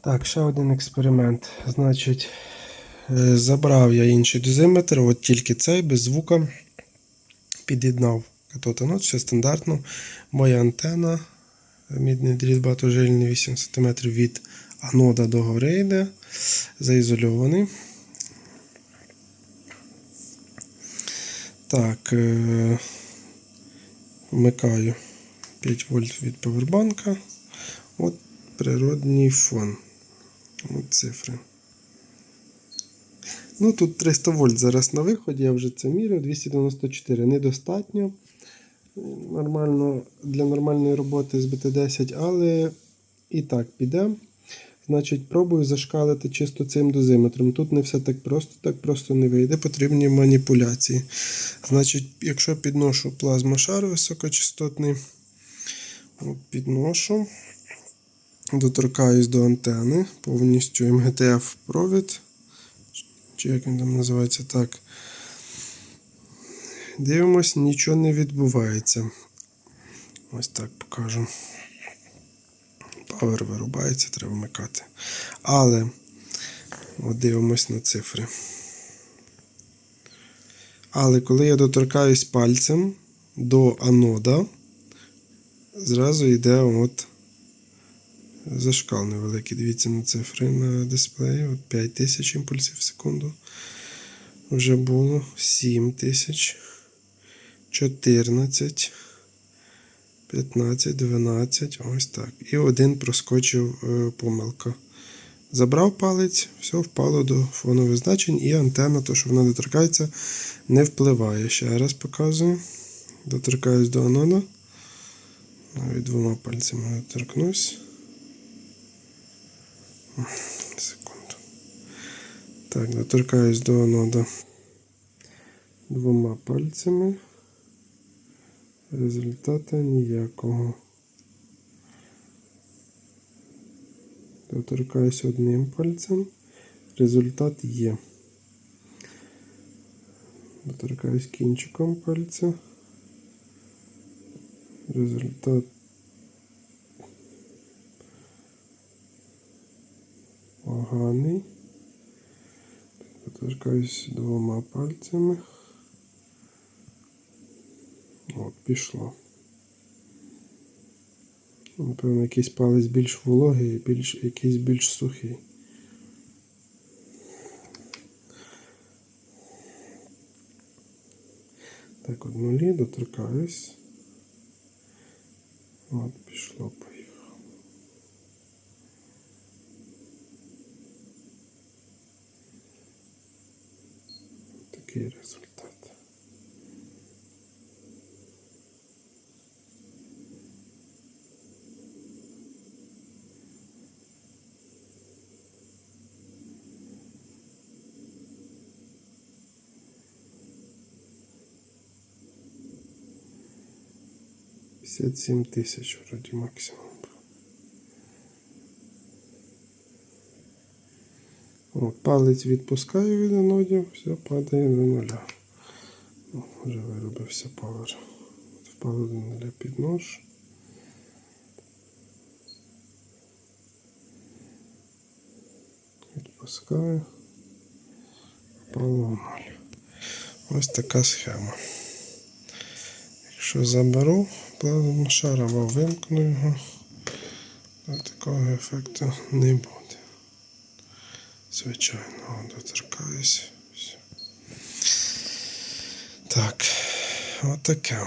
Так, ще один експеримент. Значить, е, забрав я інший дозиметр, от тільки цей без звука під'єднав катотонот, все стандартно. Моя антена, мідний дріт багатожильний 8 см від анода до гори йде, заізольований. Так, е, вмикаю 5 вольт від повербанка. От природній фон. От цифри. Ну, тут 300 вольт зараз на виході, я вже це міряв, 294 недостатньо нормально, для нормальної роботи з BT10, але і так піде. Значить, пробую зашкалити чисто цим дозиметром. Тут не все так просто, так просто не вийде, потрібні маніпуляції. Значить, якщо підношу плазмошар високочастотний, підношу, доторкаюсь до антени, повністю МГТФ провід, чи як він там називається так. Дивимось, нічого не відбувається. Ось так покажу. Павер вирубається, треба вмикати. Але от дивимось на цифри. Але коли я доторкаюсь пальцем до анода, зразу йде от зашкал невеликий. Дивіться на цифри на дисплеї. От 5000 імпульсів в секунду. Вже було 7000, 14, 15, 12, ось так. І один проскочив е, помилка. Забрав палець, все впало до фонових значень, і антенна, то що вона доторкається, не впливає. Ще раз показую. Доторкаюсь до анода. Навіть двома пальцями доторкнусь. Секунду. Так, доторкаюсь до анода двома пальцями. Результата ніякого. Доторкаюсь одним пальцем. Результат є. Доторкаюсь кінчиком пальця. Результат поганий. Доторкаюсь двома пальцями. От, пішло. Напевно, якийсь палець більш вологий, більш, якийсь більш сухий. Так, от нулі доторкаюсь. От, пішло, поїхало. Такий результат. Пятьдесят семь тысяч вроде максимум. От, палець відпускаю від анодів, все падає до нуля. О, вже виробився павер. Впало до нуля підношу. Відпускаю. Впало в нуль. Ось така схема. Якщо заберу плазму шар або вимкну його, то такого ефекту не буде. Звичайно, доторкаюсь. Так, отаке.